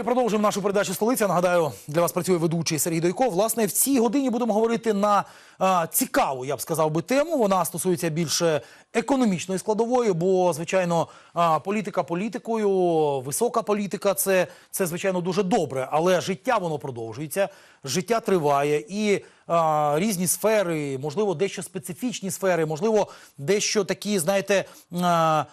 Ми продовжуємо нашу передачу столиця. Нагадаю, для вас працює ведучий Сергій Дойко. Власне, в цій годині будемо говорити на цікаву, я б сказав би, тему. Вона стосується більше економічної складової, бо звичайно, політика політикою, висока політика це звичайно дуже добре, але життя воно продовжується, життя триває і а, різні сфери, можливо, дещо специфічні сфери, можливо, дещо такі, знаєте. А,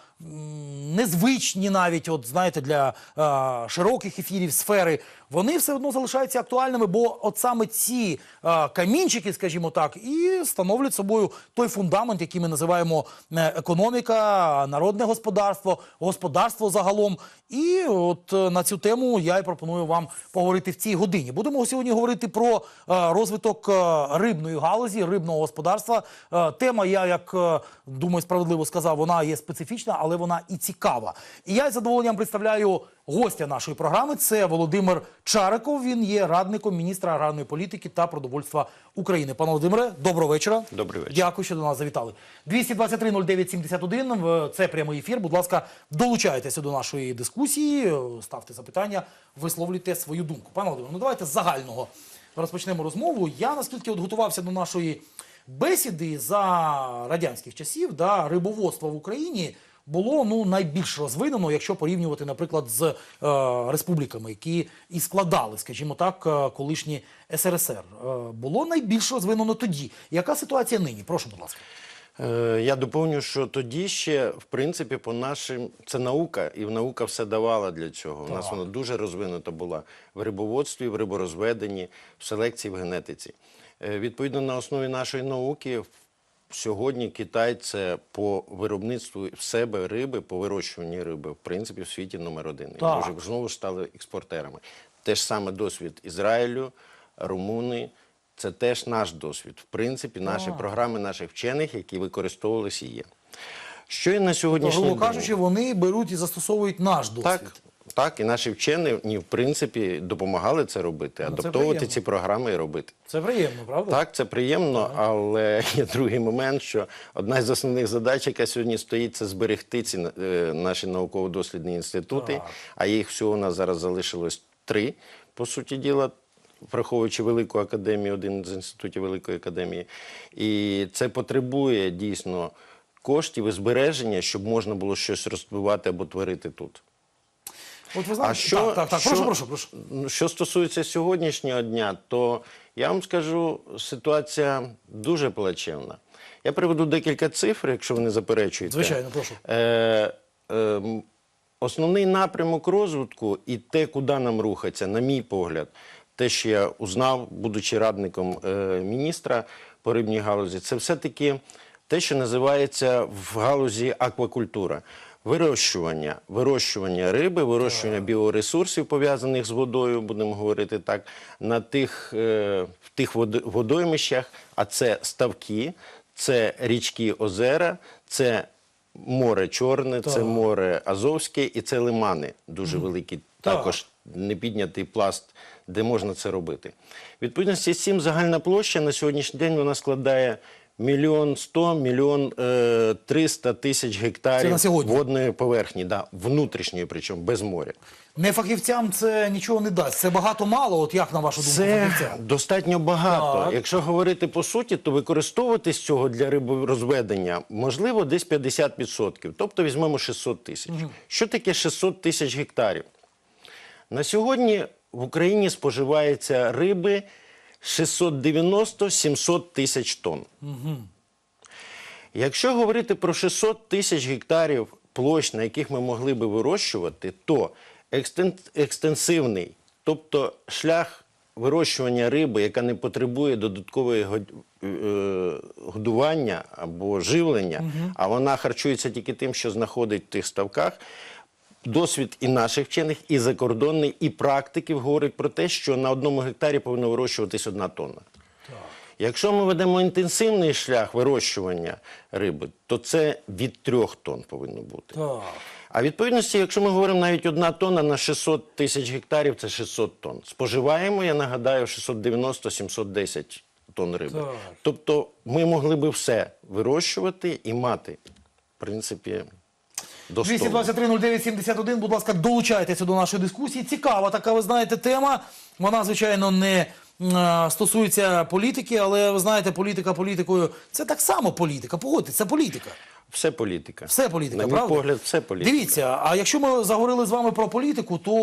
незвичні навіть, от знаєте, для е, широких ефірів сфери, вони все одно залишаються актуальними, бо от саме ці е, камінчики, скажімо так, і становлять собою той фундамент, який ми називаємо е, економіка, народне господарство, господарство загалом. І от е, на цю тему я і пропоную вам поговорити в цій годині. Будемо сьогодні говорити про е, розвиток е, рибної галузі, рибного господарства. Е, Тема, я як думаю, справедливо сказав, вона є специфічна, але вона і цікава. І я з задоволенням представляю гостя нашої програми. Це Володимир Чариков. Він є радником міністра аграрної політики та продовольства України. Пане Володимире, доброго вечора. Добрий вечір. Дякую, що до нас завітали. 223 09 71 в- Це прямий ефір. Будь ласка, долучайтеся до нашої дискусії, ставте запитання, висловлюйте свою думку. Пане Володимире, ну давайте з загального розпочнемо розмову. Я наскільки от готувався до нашої бесіди за радянських часів, да, рибоводство в Україні. Було ну найбільш розвинено, якщо порівнювати, наприклад, з е, республіками, які і складали, скажімо так, е, колишні СРСР. Е, було найбільш розвинено тоді. Яка ситуація нині? Прошу, будь ласка. Е, Я доповню, що тоді ще, в принципі, по нашим це наука, і наука все давала для цього. У нас вона дуже розвинута була в рибоводстві, в риборозведенні, в селекції, в генетиці. Е, Відповідно, на основі нашої науки сьогодні Китай це по виробництву в себе риби, по вирощуванні риби, в принципі, в світі номер один. І. Ми вже знову стали експортерами. Те ж саме досвід Ізраїлю, Румуни. Це теж наш досвід. В принципі, наші програми наших вчених, які використовувалися є. Що і на сьогоднішній грубо день? кажучи, вони беруть і застосовують наш досвід. Так, так, і наші вчені, в принципі, допомагали це робити, Ну, адаптовувати ці програми і робити. Це приємно, правда? Так, це приємно, але є другий момент, що одна з основних задач, яка сьогодні стоїть, це зберегти ці е, наші науково-дослідні інститути. Так. А їх всього у нас зараз залишилось три, по суті діла. Враховуючи велику академію, один з інститутів Великої академії, і це потребує дійсно коштів і збереження, щоб можна було щось розвивати або творити тут. От ви знаєте, А що, так, так, так. що, прошу, прошу, прошу. Що стосується сьогоднішнього дня, то я вам скажу, ситуація дуже плачевна. Я приведу декілька цифр, якщо ви не заперечуєте. Звичайно, прошу. Е, е, основний напрямок розвитку і те, куди нам рухатися, на мій погляд, те, що я узнав, будучи радником е, міністра по рибній галузі, це все-таки те, що називається в галузі аквакультура. Вирощування, вирощування риби, вирощування біоресурсів, пов'язаних з водою, будемо говорити так, на тих, е, в тих водоймищах, а це ставки, це річки озера, це море Чорне, це море Азовське і це лимани дуже великі. Так. Також непіднятий пласт, де можна це робити. Відповідності з цим загальна площа на сьогоднішній день вона складає мільйон сто, мільйон е, триста тисяч гектарів водної поверхні, да, внутрішньої, причому без моря. Не фахівцям це нічого не дасть. Це багато мало. От як на вашу думку, Це фахівцям? достатньо багато. Так. Якщо говорити по суті, то використовувати з цього для риборозведення можливо десь 50%. Тобто візьмемо 600 тисяч. Що таке 600 тисяч гектарів? На сьогодні в Україні споживається риби 690-700 тисяч тонн. Якщо говорити про 600 тисяч гектарів площ, на яких ми могли би вирощувати, то екстен- екстенсивний, тобто шлях вирощування риби, яка не потребує додаткової е, годування або живлення, а вона харчується тільки тим, що знаходить в тих ставках. Досвід і наших вчених, і закордонний, і практиків говорить про те, що на одному гектарі повинно вирощуватись одна тонна. Якщо ми ведемо інтенсивний шлях вирощування риби, то це від трьох тонн повинно бути. Так. А відповідності, якщо ми говоримо навіть одна тонна на 600 тисяч гектарів, це 600 тонн. Споживаємо, я нагадаю, 690-710 тонн риби. Так. Тобто ми могли би все вирощувати і мати, в принципі, до столу. 223-09-71, будь ласка, долучайтеся до нашої дискусії. Цікава така, ви знаєте, тема. Вона, звичайно, не е, стосується політики, але ви знаєте, політика політикою це так само політика. Погодьтесь, це політика. Все політика. Все політика, На мій правда? погляд, все політика. Дивіться, а якщо ми заговорили з вами про політику, то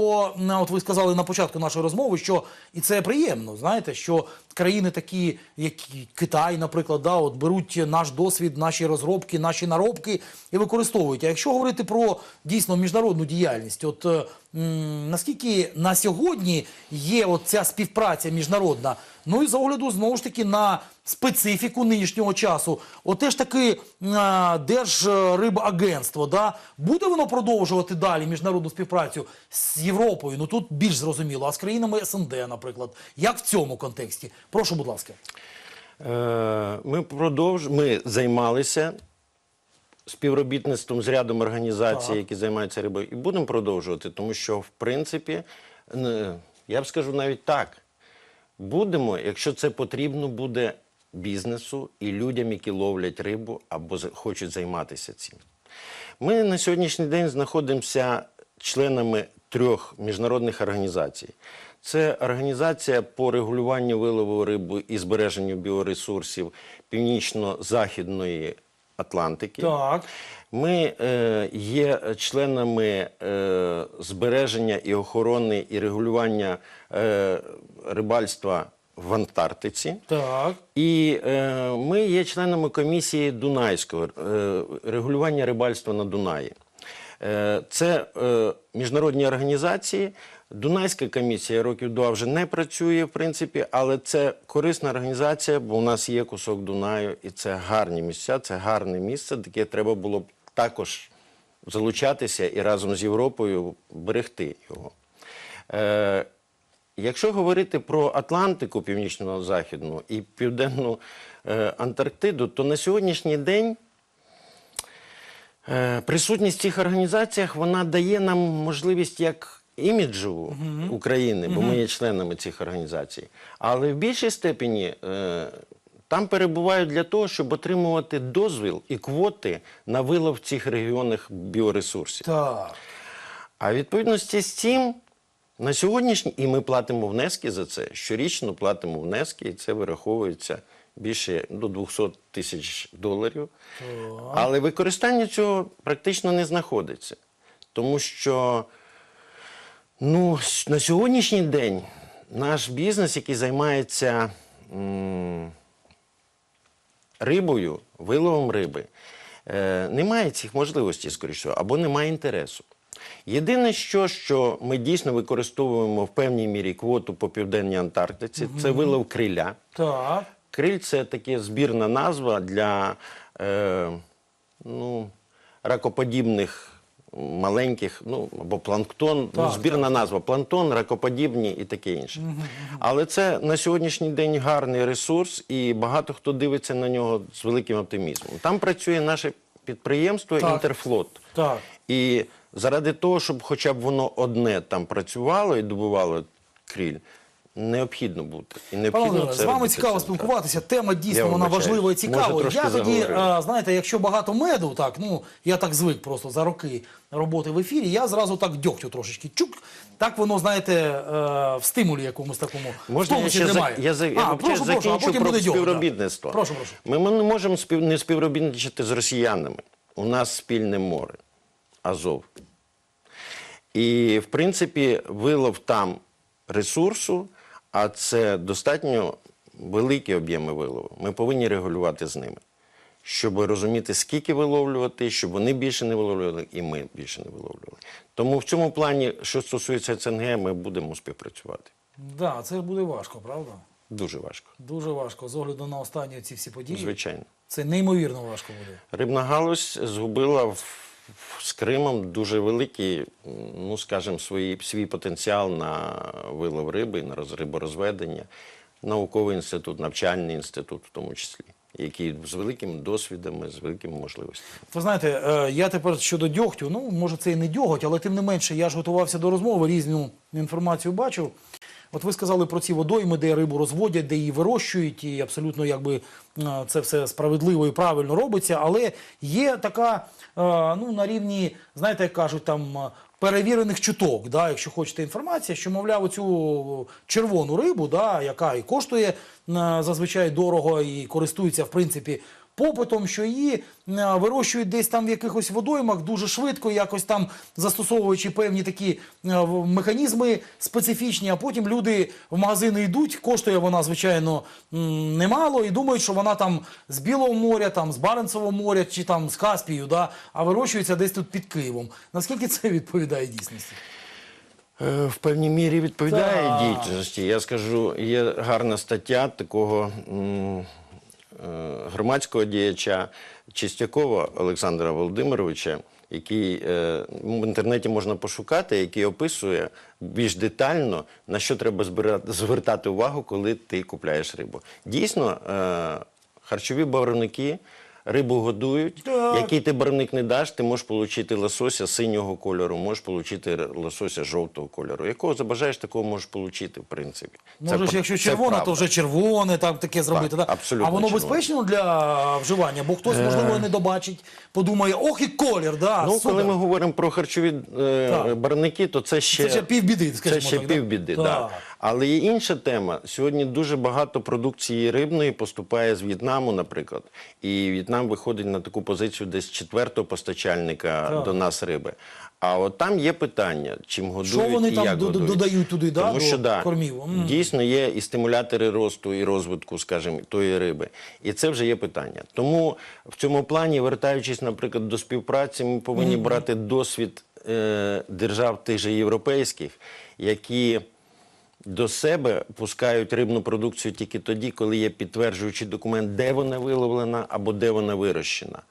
от ви сказали на початку нашої розмови, що і це приємно, знаєте, що країни такі, як Китай, наприклад, да, от беруть наш досвід, наші розробки, наші наробки і використовують. А якщо говорити про дійсно міжнародну діяльність, от е, наскільки на сьогодні є от ця співпраця міжнародна? Ну і з огляду знову ж таки на специфіку нинішнього часу. Оте ж таки а, Держрибагентство, да? буде воно продовжувати далі міжнародну співпрацю з Європою? Ну тут більш зрозуміло, а з країнами СНД, наприклад. Як в цьому контексті? Прошу, будь ласка. Е, Ми продовж... ми займалися співробітництвом з рядом організацій, Так. які займаються рибою, і будемо продовжувати, тому що, в принципі, я б скажу навіть так: будемо, якщо це потрібно буде бізнесу і людям, які ловлять рибу або хочуть займатися цим. Ми на сьогоднішній день знаходимося членами трьох міжнародних організацій. Це організація по регулюванню вилову риби і збереженню біоресурсів Північно-Західної Атлантики. Так. Ми е, є членами е, збереження і охорони і регулювання е, рибальства в Антарктиці. Так. І е, ми є членами комісії Дунайського е, регулювання рибальства на Дунаї. Е, це е, міжнародні організації. Дунайська комісія років два вже не працює, в принципі, але це корисна організація, бо у нас є кусок Дунаю, і це гарні місця, це гарне місце, таке треба було б також залучатися і разом з Європою берегти його. Е, Якщо говорити про Атлантику Північно-Західну і Південну е, Антарктиду, то на сьогоднішній день е, присутність в цих організаціях вона дає нам можливість як іміджеву України, бо ми є членами цих організацій. Але в більшій степені е, там перебувають для того, щоб отримувати дозвіл і квоти на вилов цих регіонних біоресурсів. Так. А відповідності з цим на сьогоднішній, і ми платимо внески за це, щорічно платимо внески, і це вираховується більше до 200 тисяч доларів. Але використання цього практично не знаходиться. Тому що ну, на сьогоднішній день наш бізнес, який займається м, рибою, виловом риби, е, немає цих можливостей, скоріше, або немає інтересу. Єдине, що, що ми дійсно використовуємо в певній мірі квоту по південній Антарктиці, це вилов криля. Так. Криль це таке збірна назва для е, ну, ракоподібних маленьких, ну або планктон, ну, Так, збірна назва планктон, ракоподібні і таке інше. Але це на сьогоднішній день гарний ресурс, і багато хто дивиться на нього з великим оптимізмом. Там працює наше підприємство Так. Інтерфлот. Так. І заради того, щоб хоча б воно одне там працювало і добувало кріль, необхідно бути. І необхідно Володимире, це з вами робити цікаво цим, спілкуватися. Тема дійсно Я вона вибачаюсь. важлива і Може, цікава. трошки Я тоді, а, знаєте, якщо багато меду, так ну я так звик просто за роки роботи в ефірі, я зразу так дьогтю трошечки чук. Так воно, знаєте, е, в стимулі якомусь такому. Можна в я ще, за, я, за, я а, вибачаюсь, прошу, прошу, а закінчу потім про буде дьогть, співробітництво. да. Прошу, прошу. Ми, ми не можемо спів, не співробітничати з росіянами. У нас спільне море, Азов. І, в принципі, вилов там ресурсу, а це достатньо великі об'єми вилову. Ми повинні регулювати з ними, щоб розуміти, скільки виловлювати, щоб вони більше не виловлювали, і ми більше не виловлювали. Тому в цьому плані, що стосується СНГ, ми будемо співпрацювати. Да, це буде важко, правда? Дуже важко. Дуже важко. З огляду на останні ці всі події. Звичайно. Це неймовірно важко буде. Рибна галузь згубила в- з Кримом дуже великий, ну скажімо, свій, свій потенціал на вилов риби, на роз- риборозведення, науковий інститут, навчальний інститут в тому числі, який з великими досвідами, з великими можливостями. Ви знаєте, е, я тепер щодо дьогтю, ну може це і не дьоготь, але тим не менше, я ж готувався до розмови, різну інформацію бачив. От ви сказали про ці водойми, де рибу розводять, де її вирощують, і абсолютно якби е, це все справедливо і правильно робиться. Але є така, е, ну на рівні, знаєте, як кажуть, там. е, Перевірених чуток, да, якщо хочете інформація, що, мовляв, цю червону рибу, да, яка і коштує зазвичай дорого і користується, в принципі, попитом, що її е, вирощують десь там в якихось водоймах дуже швидко, якось там застосовуючи певні такі е, механізми специфічні, а потім люди в магазини йдуть, коштує вона, звичайно, немало, і думають, що вона там з Білого моря, там з Баренцевого моря чи там з Каспію, да, а вирощується десь тут під Києвом. Наскільки це відповідає дійсності? Е, В певній мірі відповідає Так. дійсності. Я скажу, є гарна стаття такого громадського діяча Чистякова Олександра Володимировича, який е, в інтернеті можна пошукати, який описує більш детально, на що треба звертати увагу, коли ти купляєш рибу. Дійсно, е, харчові барвники рибу годують. Так. Який ти барвник не даш, ти можеш отримати лосося синього кольору, можеш отримати лосося жовтого кольору. Якого забажаєш, такого можеш отримати, в принципі. Це Може ж, якщо це червона, правда. то вже червоне, так таке зробити. Так, да? абсолютно а воно червоне. безпечно для вживання, бо хтось, можливо, не добачить, подумає, ох і колір, да, Ну, супер. коли ми говоримо про харчові е, барвники, то це ще, Це ще півбіди, скажімо Це ще так, півбіди, Так. да. Але є інша тема. Сьогодні дуже багато продукції рибної поступає з В'єтнаму, наприклад. І В'єтнам виходить на таку позицію десь четвертого постачальника Так. до нас риби. А от там є питання, чим годують Що вони і там як годують. додають туди, да, Тому до що да, кормів? Дійсно є і стимулятори росту і розвитку, скажімо, тої риби. І це вже є питання. Тому в цьому плані, вертаючись, наприклад, до співпраці, ми повинні брати досвід е, держав тих же європейських, які до себе пускають рибну продукцію тільки тоді, коли є підтверджуючий документ, де вона виловлена або де вона вирощена.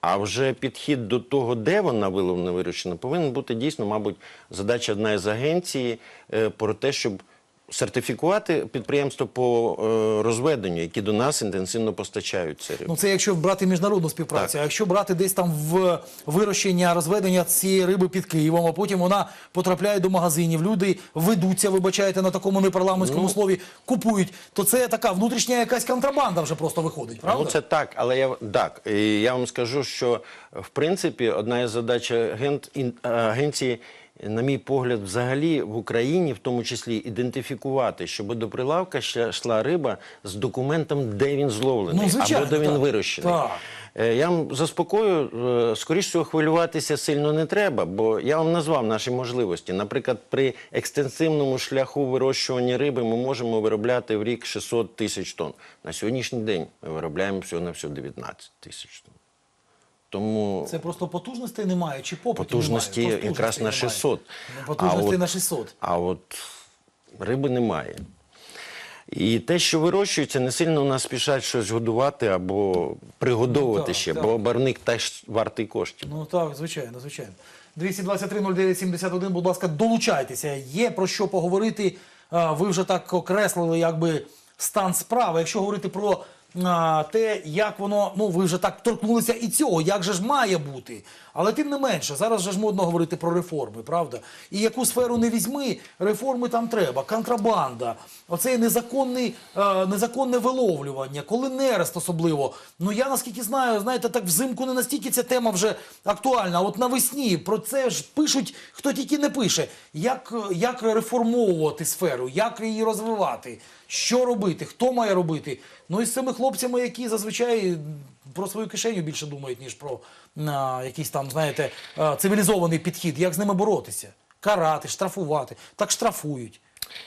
А вже підхід до того, де вона виловлена вирощена, повинен бути дійсно, мабуть, задача одна з агенції е, про те, щоб сертифікувати підприємства по е, розведенню, які до нас інтенсивно постачають. Ну, це якщо брати міжнародну співпрацю. Так. А якщо брати десь там в вирощення, розведення цієї риби під Києвом, а потім вона потрапляє до магазинів, люди ведуться, вибачайте, на такому непарламентському Ну. слові, купують, то це така внутрішня якась контрабанда вже просто виходить, правда? Ну, це так, але я так. І я вам скажу, що в принципі одна із задач агент, ін- агенції, на мій погляд, взагалі в Україні, в тому числі, ідентифікувати, щоб до прилавка йшла риба з документом, де він зловлений, Ну, звичайно, або де він так. вирощений. Так. Е, Я вам заспокою, е, скоріш всього, хвилюватися сильно не треба, бо я вам назвав наші можливості. Наприклад, при екстенсивному шляху вирощування риби ми можемо виробляти в рік 600 тисяч тонн. На сьогоднішній день ми виробляємо всього на всього 19 тисяч тонн. Тому Це просто потужностей немає чи попиту потужності немає? якраз на 600. немає. Потужностей А от- на 600. А от риби немає. І те, що вирощується, не сильно у нас спішать щось годувати або пригодовувати Ну, так, ще, так. бо барник теж вартий коштів. Ну так, звичайно, звичайно. 223 09 71, будь ласка, долучайтеся. Є про що поговорити. Ви вже так окреслили, якби стан справи. Якщо говорити про а, те, як воно, ну ви вже так торкнулися і цього, як же ж має бути. Але тим не менше, зараз же ж модно говорити про реформи, правда? І яку сферу не візьми, реформи там треба, контрабанда, оцей незаконний, е, незаконне виловлювання, коли нерест особливо. Ну я наскільки знаю, знаєте, так взимку не настільки ця тема вже актуальна. От навесні про це ж пишуть, хто тільки не пише. Як, як реформовувати сферу, як її розвивати, що робити, хто має робити. Ну і з цими хлопцями, які зазвичай про свою кишеню більше думають, ніж про а, якийсь там, знаєте, а, цивілізований підхід. Як з ними боротися? Карати, штрафувати. Так штрафують.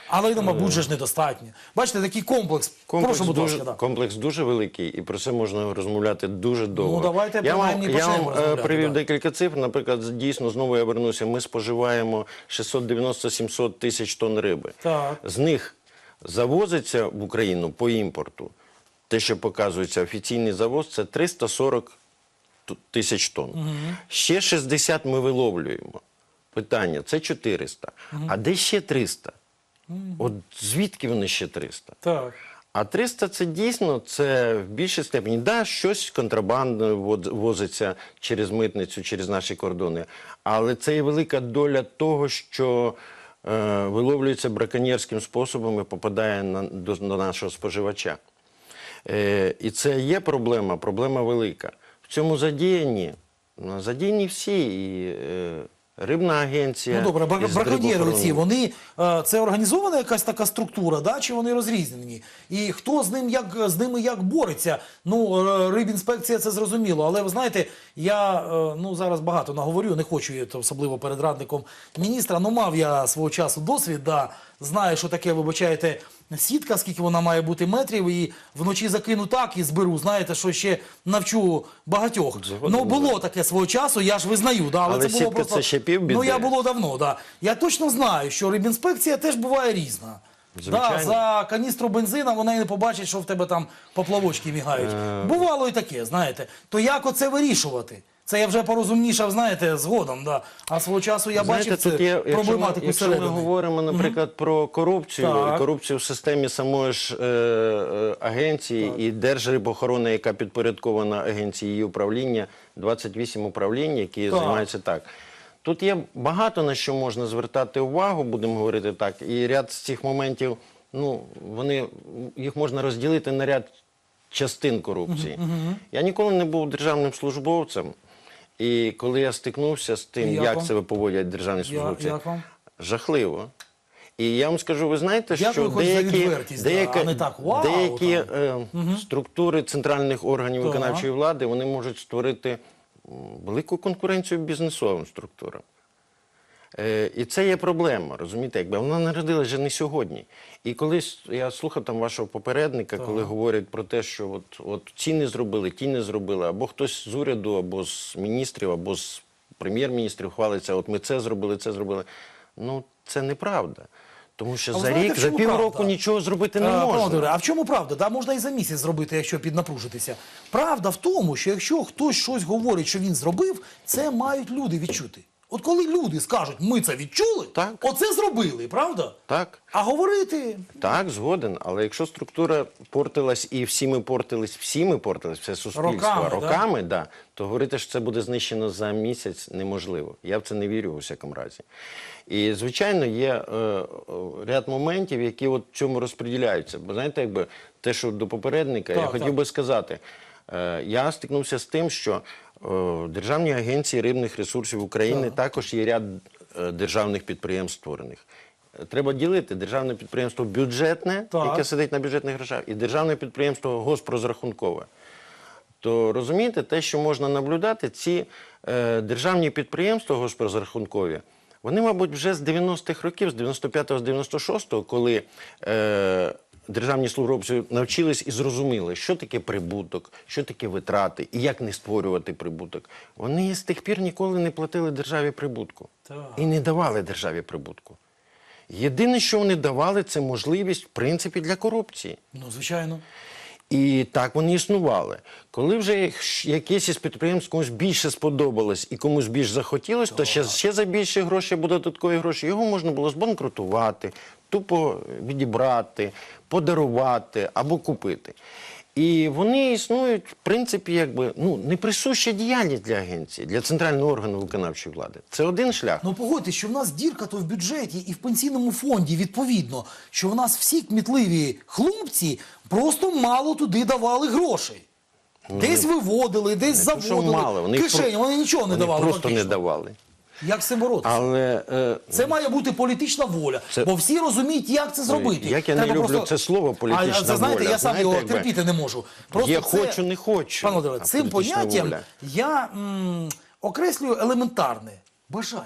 Але, ну, мабуть, же ж недостатньо. Бачите, такий комплекс. Комплекс, Прошу, дуже, ласка. Да. комплекс дуже великий, і про це можна розмовляти дуже довго. Ну, давайте я вам, я вам е, привів да. декілька цифр. Наприклад, дійсно, знову я вернуся, ми споживаємо 690-700 тисяч тонн риби. Так. З них завозиться в Україну по імпорту. Те, що показується офіційний завоз, це 340 тисяч тонн. Ще 60 ми виловлюємо. Питання це 400. А де ще 300? От звідки вони ще 300? Так. А 300 це дійсно це в більшій степені. Да, щось контрабандою возиться через митницю, через наші кордони. Але це і велика доля того, що е, виловлюється браконьєрським способом і попадає на, до, до нашого споживача. Е, і це є проблема, проблема велика. В цьому задіяні, ну, задіяні всі, і е, рибна агенція. Ну добре, браконьєри ці, вони е, це організована якась така структура, да? чи вони розрізнені? І хто з ним як з ними як бореться? Ну, е, рибінспекція це зрозуміло. Але ви знаєте, я е, ну зараз багато наговорю, не хочу я особливо перед радником міністра. Ну мав я свого часу досвід, да, знаю, що таке, вибачаєте. Сітка, скільки вона має бути метрів, і вночі закину так і зберу. Знаєте, що ще навчу багатьох. Ну було таке свого часу, я ж визнаю, да, але, Але це було сітка просто. це ще півбіди. Ну я було давно, да. Я точно знаю, що рибінспекція теж буває різна. Да, за каністру бензина вона і не побачить, що в тебе там поплавочки мігають. Е. Бувало і таке, знаєте. То як оце вирішувати? Це я вже порозумнішав, знаєте, згодом. Да. А свого часу я Знаєте, бачив це тут є, якщо ми, проблематику якщо ми говоримо, наприклад, про корупцію, Так. корупцію в системі самої ж е, е, агенції і Держрибохорони, яка підпорядкована агенції її управління, 28 управлінь, які Так. займаються так. Тут є багато на що можна звертати увагу, будемо говорити так. І ряд з цих моментів, ну, вони, їх можна розділити на ряд частин корупції. Я ніколи не був державним службовцем. І коли я стикнувся з тим, як як себе поводять державні службовці, як вам? жахливо. І я вам скажу, ви знаєте, як що деякі, да, деякі, а не так, «Вау», деякі е, структури центральних органів виконавчої влади вони можуть створити велику конкуренцію бізнесовим структурам. Е, і це є проблема, розумієте, якби вона народилася вже не сьогодні. І колись я слухав там вашого попередника, коли говорять про те, що от, от ці не зробили, ті не зробили, або хтось з уряду, або з міністрів, або з прем'єр-міністрів хвалиться, от ми це зробили, це зробили. Ну, це неправда. Тому що А за знаєте, рік, за півроку правда? нічого зробити не Е, пане можна. Володимире, а в чому правда? Да, можна і за місяць зробити, якщо піднапружитися. Правда в тому, що якщо хтось щось говорить, що він зробив, це мають люди відчути. От коли люди скажуть, ми це відчули, Так. оце зробили, правда? Так. А говорити Так, згоден. Але якщо структура портилась і всі ми портились, всі ми портились, все суспільство Роками, роками, да? да? то говорити, що це буде знищено за місяць, неможливо. Я в це не вірю у всякому разі. І, звичайно, є е, е, ряд моментів, які от в цьому розподіляються. Бо знаєте, якби те, що до попередника, я хотів так. би сказати, я стикнувся з тим, що е, в Державній агенції рибних ресурсів України також є ряд е, державних підприємств створених. Е, Треба ділити державне підприємство бюджетне, Так. яке сидить на бюджетних грошах, і державне підприємство госпрозрахункове. То розумієте, те, що можна наблюдати, ці е, державні підприємства госпрозрахункові, вони, мабуть, вже з 90-х років, з 95-го, з 96-го, коли е, державні службовці навчились і зрозуміли, що таке прибуток, що таке витрати і як не створювати прибуток. Вони з тих пір ніколи не платили державі прибутку Так. і не давали державі прибутку. Єдине, що вони давали, це можливість, в принципі, для корупції. ну звичайно. І так вони існували. Коли вже якесь із підприємств комусь більше сподобалось і комусь більш захотілось, то ще, ще за більше грошей буде додаткові гроші його можна було збанкрутувати, тупо відібрати, подарувати або купити. І вони існують, в принципі, якби ну неприсуща діяльність для агенції, для центрального органу виконавчої влади. Це один шлях. Ну погодьтесь, що в нас дірка то в бюджеті і в пенсійному фонді відповідно, що в нас всі кмітливі хлопці просто мало туди давали грошей. Десь виводили, десь Ну, Не заводили. мало, вони Кишені, вони нічого не вони давали. просто не давали. Як з цим боротися? Але е, Це має бути політична воля, Це- бо всі розуміють, як це зробити. як я не люблю це слово «політична а, це, знаєте, воля». я сам Знаєте, його терпіти не можу. є хочу, не хочу, Пане Володимире, цим поняттям воля. я м, окреслюю елементарне бажання.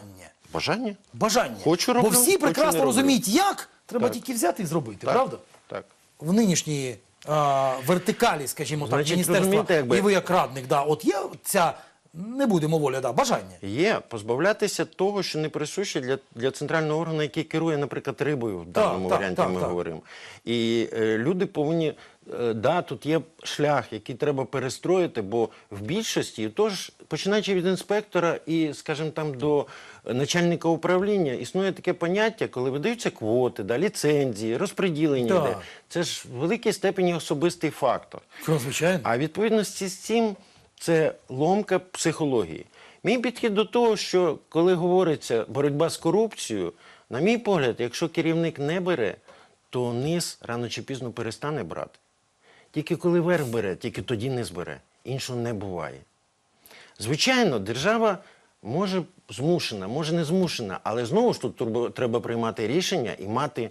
бажання. Бажання. Хочу Бо всі прекрасно роблю. розуміють, як. Треба Так. тільки взяти і зробити, Так, правда? Так. В нинішній а, вертикалі, скажімо так, Значить, міністерства, і ви як радник, да, от є ця, не будемо воля, да, бажання. Є позбавлятися того, що не присуще для, для центрального органу, який керує, наприклад, рибою в даному так, варіанті. так, ми так. говоримо. І е, люди повинні е, да, тут є шлях, який треба перестроїти, бо в більшості, тож починаючи від інспектора і, скажімо, там до начальника управління, існує таке поняття, коли видаються квоти, да, ліцензії, розподілення. Йде. Це ж в великій степені особистий фактор. Звичайно. А відповідності з цим це ломка психології. Мій підхід до того, що коли говориться боротьба з корупцією, на мій погляд, якщо керівник не бере, то низ рано чи пізно перестане брати. Тільки коли верх бере, тільки тоді не збере. Іншого не буває. Звичайно, держава може змушена, може не змушена, але знову ж тут треба приймати рішення і мати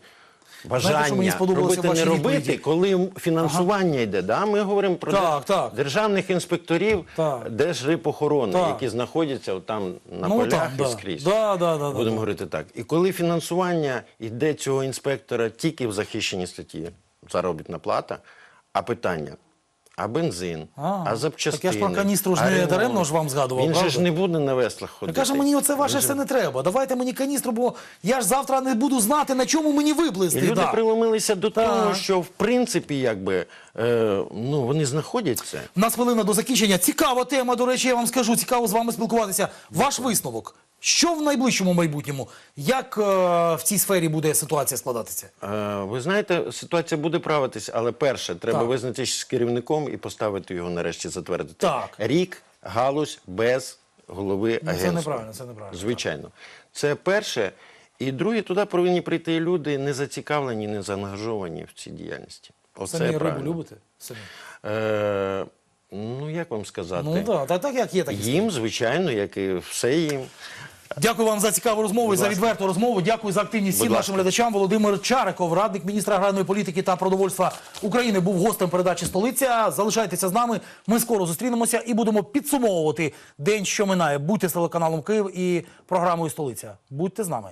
бажання що мені сподобалося робити, не робити, відповіді? коли фінансування йде. Да? Ми говоримо про Так, так. державних інспекторів Так. Держрипохорони, Так. які знаходяться там на Ну, полях так, і скрізь. Да, да, да, да, Будемо да. говорити так. І коли фінансування йде цього інспектора тільки в захищеній статті, заробітна плата, а питання. А бензин, А, а, запчастини. так я ж про каністру ж не даремно ж вам згадував, Він же правда? ж не буде на веслах ходити. Каже, мені оце ваше же- все не треба. Давайте мені каністру, бо я ж завтра не буду знати, на чому мені виплисти. І люди да. приломилися до того, що в принципі, якби е, ну вони знаходяться. У нас хвилина до закінчення. Цікава тема, до речі, я вам скажу. Цікаво з вами спілкуватися. Ваш висновок. Що в найближчому майбутньому? Як е, в цій сфері буде ситуація складатися? Е, ви знаєте, ситуація буде правитись, але перше, треба Так. визначитися з керівником і поставити його нарешті затвердити. Так. Рік галузь без голови Ну, це неправильно, це неправильно. Звичайно. Це перше. І друге, туди повинні прийти люди не зацікавлені, не заангажовані в цій діяльності. Оце Самі рибу любите? Самі. Е, ну, як вам сказати? Ну так, так, так як є, так Їм, звичайно, як і все їм. Дякую вам за цікаву розмову і за відверту розмову. Дякую за активність всім нашим глядачам. Володимир Чариков, радник міністра аграрної політики та продовольства України, був гостем передачі Столиця. Залишайтеся з нами. Ми скоро зустрінемося і будемо підсумовувати день, що минає. Будьте з телеканалом Київ і програмою Столиця. Будьте з нами.